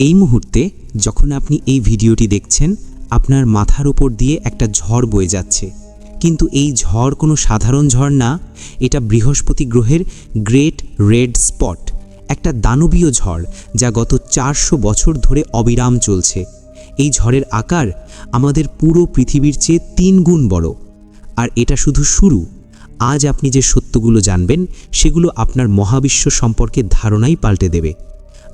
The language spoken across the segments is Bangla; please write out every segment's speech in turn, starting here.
এই মুহূর্তে যখন আপনি এই ভিডিওটি দেখছেন, আপনার মাথার ওপর দিয়ে একটা ঝড় বয়ে যাচ্ছে। কিন্তু এই ঝড় কোনো সাধারণ ঝড় না, এটা বৃহস্পতি গ্রহের গ্রেট রেড স্পট, একটা দানবীয় ঝড় যা গত চারশো বছর ধরে অবিরাম চলছে। এই ঝড়ের আকার আমাদের পুরো পৃথিবীর চেয়ে তিন গুণ বড়। আর এটা শুধু শুরু। আজ আপনি যে সত্যগুলো জানবেন, সেগুলো আপনার মহাবিশ্ব সম্পর্কে ধারণাই পাল্টে দেবে।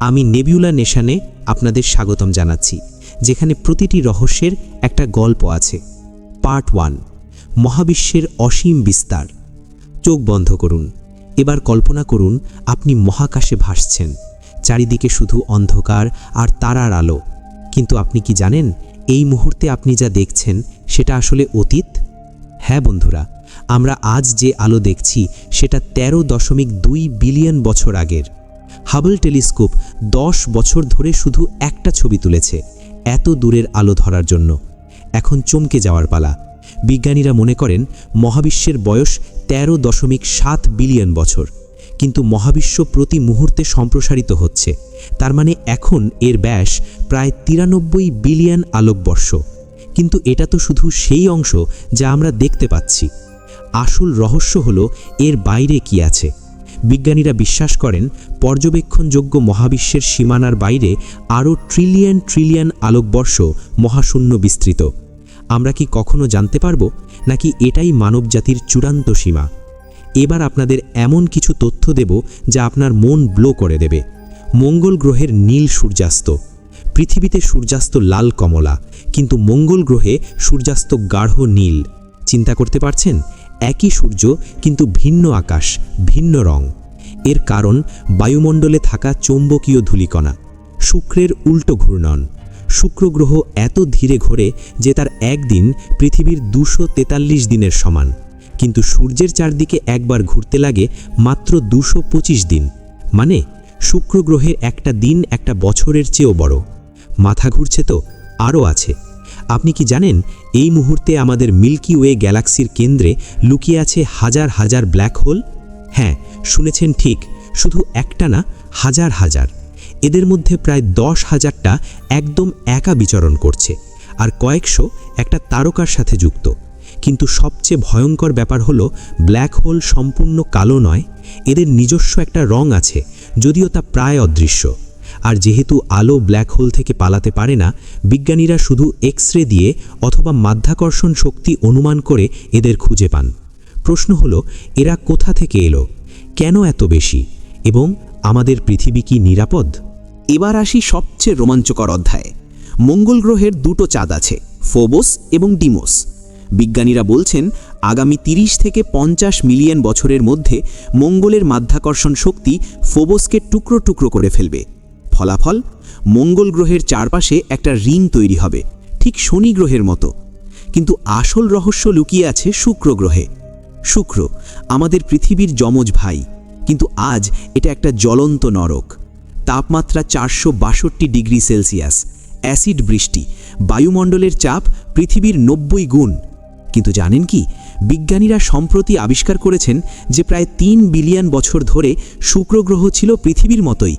আমি নেবিউলা নেশানে আপনাদের স্বাগতম জানাচ্ছি, যেখানে প্রতিটি রহস্যের একটা গল্প আছে। পার্ট ওয়ান, মহাবিশ্বের অসীম বিস্তার। চোখ বন্ধ করুন। এবার কল্পনা করুন, আপনি মহাকাশে ভাসছেন। চারিদিকে শুধু অন্ধকার আর তারার আলো। কিন্তু আপনি কি জানেন, এই মুহূর্তে আপনি যা দেখছেন, সেটা আসলে অতীত? হ্যাঁ বন্ধুরা, আমরা আজ যে আলো দেখছি, সেটা তেরো দশমিক দুই বিলিয়ন বছর আগের। হাবল টেলিস্কোপ দশ বছর ধরে শুধু একটা ছবি তুলেছে, এত দূরের আলো ধরার জন্য। এখন চমকে যাওয়ার পালা। বিজ্ঞানীরা মনে করেন, মহাবিশ্বের বয়স তেরো দশমিক সাত বিলিয়ন বছর। কিন্তু মহাবিশ্ব প্রতি মুহূর্তে সম্প্রসারিত হচ্ছে। তার মানে এখন এর ব্যাস প্রায় তিরানব্বই বিলিয়ন আলোকবর্ষ। কিন্তু এটা তো শুধু সেই অংশ যা আমরা দেখতে পাচ্ছি। আসল রহস্য হলো, এর বাইরে কি আছে? বিজ্ঞানীরা বিশ্বাস করেন, পর্যবেক্ষণযোগ্য মহাবিশ্বের সীমানার বাইরে আরও ট্রিলিয়ন ট্রিলিয়ন আলোকবর্ষ মহাশূন্য বিস্তৃত। আমরা কি কখনো জানতে পারব, নাকি এটাই মানবজাতির চূড়ান্ত সীমা? এবার আপনাদের এমন কিছু তথ্য দেব যা আপনার মন ব্লো করে দেবে। মঙ্গল গ্রহের নীল সূর্যাস্ত। পৃথিবীতে সূর্যাস্ত লাল কমলা, কিন্তু মঙ্গল গ্রহে সূর্যাস্ত গাঢ় নীল। চিন্তা করতে পারছেন? একই সূর্য, কিন্তু ভিন্ন আকাশ, ভিন্ন রং। এর কারণ, বায়ুমণ্ডলে থাকা চৌম্বকীয় ধূলিকণা, শুক্রের উল্টো ঘূর্ণন। শুক্র গ্রহ এত ধীরে ঘোরে যে তার একদিন পৃথিবীর দুশো তেতাল্লিশ দিনের সমান। কিন্তু সূর্যের চারদিকে একবার ঘুরতে লাগে মাত্র দুশো পঁচিশ দিন। মানে শুক্র গ্রহে একটা দিন একটা বছরের চেয়েও বড়। মাথা ঘুরছে তো, আরও আছে। আপনি কি জানেন, এই মুহূর্তে আমাদের মিল্কি ওয়ে গ্যালাক্সির কেন্দ্রে লুকিয়ে আছে হাজার হাজার ব্ল্যাক হোল? হ্যাঁ শুনেছেন ঠিক, শুধু একটা না, হাজার হাজার। এদের মধ্যে প্রায় দশ হাজারটা একদম একা বিচরণ করছে, আর কয়েকশো একটা তারকার সাথে যুক্ত। কিন্তু সবচেয়ে ভয়ঙ্কর ব্যাপার হলো, ব্ল্যাক হোল সম্পূর্ণ কালো নয়, এদের নিজস্ব একটা রং আছে, যদিও তা প্রায় অদৃশ্য। আর যেহেতু আলো ব্ল্যাক হোল থেকে পালাতে পারে না, বিজ্ঞানীরা শুধু এক্স রে দিয়ে অথবা মাধ্যাকর্ষণ শক্তি অনুমান করে এদের খুঁজে পান। প্রশ্ন হলো, এরা কোথা থেকে এলো? কেন এত বেশি? এবং আমাদের পৃথিবী কি নিরাপদ? এবার আসি সবচেয়ে রোমাঞ্চকর অধ্যায়ে। মঙ্গল গ্রহের দুটো চাঁদ আছে, ফোবোস এবং ডিমোস। বিজ্ঞানীরা বলছেন, আগামী ৩০ থেকে পঞ্চাশ মিলিয়ন বছরের মধ্যে মঙ্গলের মাধ্যাকর্ষণ শক্তি ফোবোসকে টুকরো টুকরো করে ফেলবে। ফলাফল, মঙ্গল গ্রহের চারপাশে একটা রিং তৈরি হবে, ঠিক শনি গ্রহের মতো। কিন্তু আসল রহস্য লুকিয়ে আছে শুক্র গ্রহে। শুক্র, আমাদের পৃথিবীর যমজ ভাই, কিন্তু আজ এটা একটা জ্বলন্ত নরক। তাপমাত্রা চারশো বাষট্টি ডিগ্রি সেলসিয়াস, অ্যাসিড বৃষ্টি, বায়ুমণ্ডলের চাপ পৃথিবীর নব্বই গুণ। কিন্তু জানেন কি, বিজ্ঞানীরা সম্প্রতি আবিষ্কার করেছেন যে প্রায় তিন বিলিয়ন বছর ধরে শুক্র গ্রহ ছিল পৃথিবীর মতোই।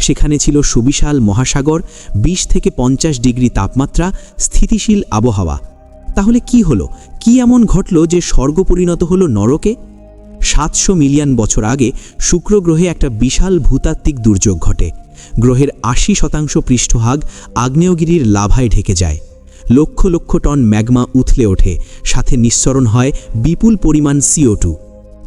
সেখানে ছিল সুবিশাল মহাসাগর ২০ থেকে পঞ্চাশ ডিগ্রি তাপমাত্রা, স্থিতিশীল আবহাওয়া। তাহলে কি হলো? কি এমন ঘটল যে স্বর্গ পরিণত হলো নরকে? সাতশো মিলিয়ন বছর আগে শুক্র গ্রহে একটা বিশাল ভূতাত্ত্বিক দুর্যোগ ঘটে। গ্রহের আশি শতাংশ পৃষ্ঠভাগ আগ্নেয়গিরির লাভায় ঢেকে যায়। লক্ষ লক্ষ টন ম্যাগমা উথলে ওঠে, সাথে নিঃসরণ হয় বিপুল পরিমাণ সিও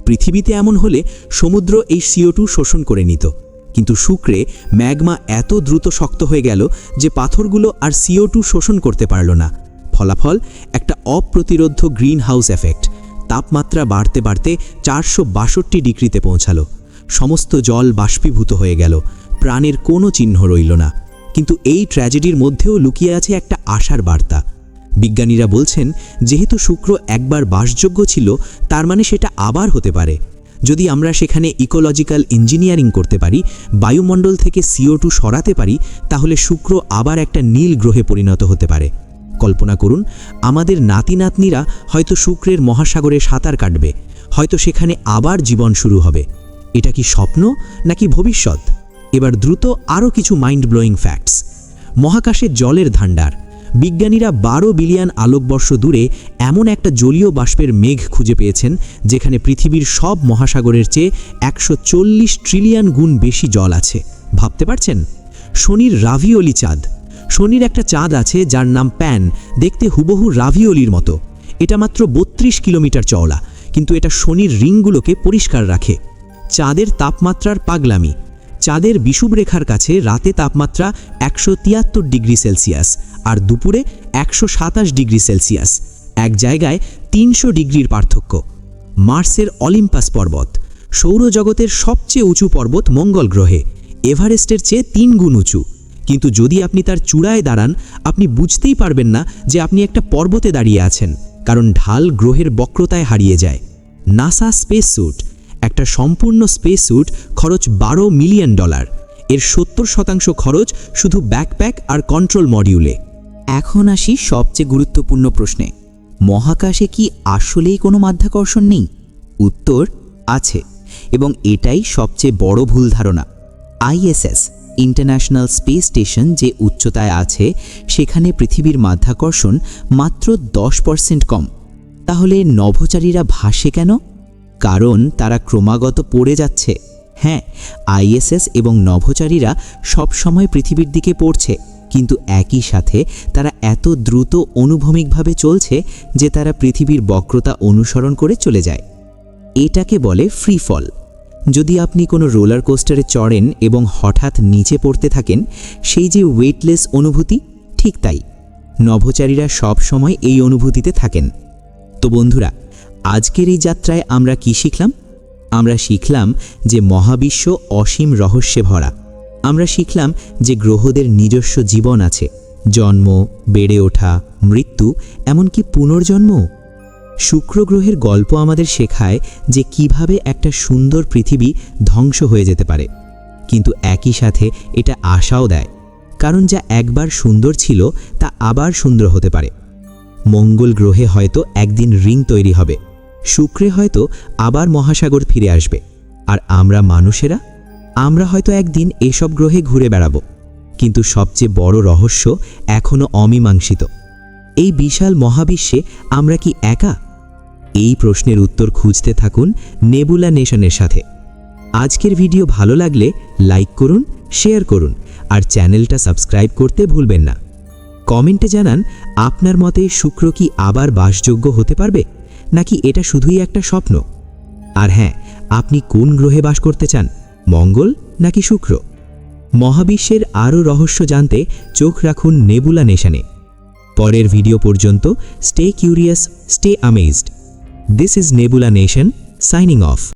পৃথিবীতে এমন হলে সমুদ্র এই সিও শোষণ করে নিত। কিন্তু শুক্রে ম্যাগমা এত দ্রুত শক্ত হয়ে গেল যে পাথরগুলো আর সিও শোষণ করতে পারল না। ফলাফল, একটা অপ্রতিরোধ গ্রিন হাউস এফেক্ট। তাপমাত্রা বাড়তে বাড়তে চারশো বাষট্টি ডিগ্রিতে পৌঁছালো। সমস্ত জল বাষ্পীভূত হয়ে গেল। প্রাণের কোনো চিহ্ন রইল না। কিন্তু এই ট্র্যাজেডির মধ্যেও লুকিয়ে আছে একটা আশার বার্তা। বিজ্ঞানীরা বলছেন, যেহেতু শুক্র একবার বাসযোগ্য ছিল, তার মানে সেটা আবার হতে পারে। যদি আমরা সেখানে ইকোলজিক্যাল ইঞ্জিনিয়ারিং করতে পারি, বায়ুমণ্ডল থেকে সিও টু সরাতে পারি, তাহলে শুক্র আবার একটা নীল গ্রহে পরিণত হতে পারে। কল্পনা করুন, আমাদের নাতি নাতনিরা হয়তো শুক্রের মহাসাগরে সাঁতার কাটবে, হয়তো সেখানে আবার জীবন শুরু হবে। এটা কি স্বপ্ন নাকি ভবিষ্যৎ? এবার দ্রুত আরও কিছু মাইন্ড ব্লোয়িং ফ্যাক্টস মহাকাশে জলের ভাণ্ডার। বিজ্ঞানীরা বারো বিলিয়ন আলোকবর্ষ দূরে এমন একটা জলীয় বাষ্পের মেঘ খুঁজে পেয়েছেন, যেখানে পৃথিবীর সব মহাসাগরের চেয়ে একশো চল্লিশ ট্রিলিয়ন গুণ বেশি জল আছে। ভাবতে পারছেন? শনির রাভিওলি চাঁদ। শনির একটা চাঁদ আছে যার নাম প্যান, দেখতে হুবহু রাভিওলির মতো। এটা মাত্র বত্রিশ কিলোমিটার চওড়া, কিন্তু এটা শনির রিংগুলোকে পরিষ্কার রাখে। চাঁদের তাপমাত্রার পাগলামি। চাঁদের বিষুবরেখার কাছে রাতে তাপমাত্রা একশো তিয়াত্তর ডিগ্রি সেলসিয়াস আর দুপুরে একশো সাতাশ ডিগ্রি সেলসিয়াস। এক জায়গায় তিনশো ডিগ্রির পার্থক্য। মার্সের অলিম্পাস পর্বত, সৌরজগতের সবচেয়ে উঁচু পর্বত মঙ্গল গ্রহে। এভারেস্টের চেয়ে তিন গুণ উঁচু। কিন্তু যদি আপনি তার চূড়ায় দাঁড়ান, আপনি বুঝতেই পারবেন না যে আপনি একটা পর্বতে দাঁড়িয়ে আছেন, কারণ ঢাল গ্রহের বক্রতায় হারিয়ে যায়। নাসা স্পেস স্যুট একটা সম্পূর্ণ স্পেস স্যুট খরচ বারো মিলিয়ন ডলার এর সত্তর শতাংশ খরচ শুধু ব্যাকপ্যাক আর কন্ট্রোল মডিউলে এখন আসি সবচেয়ে গুরুত্বপূর্ণ প্রশ্নে। মহাকাশে কি আসলেই কোনো মাধ্যাকর্ষণ নেই? উত্তর, আছে, এবং এটাই সবচেয়ে বড় ভুল ধারণা। আইএসএস ইন্টারন্যাশনাল স্পেস স্টেশন যে উচ্চতায় আছে, সেখানে পৃথিবীর মাধ্যাকর্ষণ মাত্র দশ পার্সেন্ট কম। তাহলে নভোচারীরা ভাসে কেন? কারণ তারা ক্রমাগত পড়ে যাচ্ছে। হ্যাঁ আইএসএস এবং নভোচারীরা সবসময় পৃথিবীর দিকে পড়ছে, কিন্তু একই সাথে তারা এত দ্রুত অনুভূমিকভাবে চলছে যে তারা পৃথিবীর বক্রতা অনুসরণ করে চলে যায়। এটাকে বলে ফ্রি ফল যদি আপনি কোনো রোলার কোস্টারে চড়েন এবং হঠাৎ নিচে পড়তে থাকেন, সেই যে ওয়েটলেস অনুভূতি, ঠিক তাই। নভোচারীরা সব সময় এই অনুভূতিতে থাকেন। তো বন্ধুরা আজকের এই যাত্রায় আমরা কি শিখলাম? আমরা শিখলাম যে মহাবিশ্ব অসীম রহস্যে ভরা। আমরা শিখলাম যে গ্রহদের নিজস্ব জীবন আছে। জন্ম, বেড়ে ওঠা, মৃত্যু, এমনকি পুনর্জন্ম। শুক্র গ্রহের গল্প আমাদের শেখায় যে কীভাবে একটা সুন্দর পৃথিবী ধ্বংস হয়ে যেতে পারে। কিন্তু একই সাথে এটা আশাও দেয়, কারণ যা একবার সুন্দর ছিল তা আবার সুন্দর হতে পারে। মঙ্গল গ্রহে হয়তো একদিন রিং তৈরি হবে। শুক্রে হয়তো আবার মহাসাগর ফিরে আসবে। আর আমরা মানুষেরা? আমরা হয়তো একদিন এসব গ্রহে ঘুরে বেড়াবো। কিন্তু সবচেয়ে বড় রহস্য এখনও অমীমাংসিত। এই বিশাল মহাবিশ্বে আমরা কি একা? এই প্রশ্নের উত্তর খুঁজতে থাকুন নেবুলা নেশনের সাথে। আজকের ভিডিও ভালো লাগলে লাইক করুন, শেয়ার করুন, আর চ্যানেলটা সাবস্ক্রাইব করতে ভুলবেন না। কমেন্টে জানান, আপনার মতে শুক্র কি আবার বাসযোগ্য হতে পারবে? নাকি এটা শুধুই একটা স্বপ্ন? আর হ্যাঁ আপনি কোন গ্রহে বাস করতে চান, মঙ্গল নাকি শুক্র? মহাবিশ্বের আরও রহস্য জানতে চোখ রাখুন নেবুলা নেশানে। পরের ভিডিও পর্যন্ত stay curious stay amazed this is Nebula Nation signing off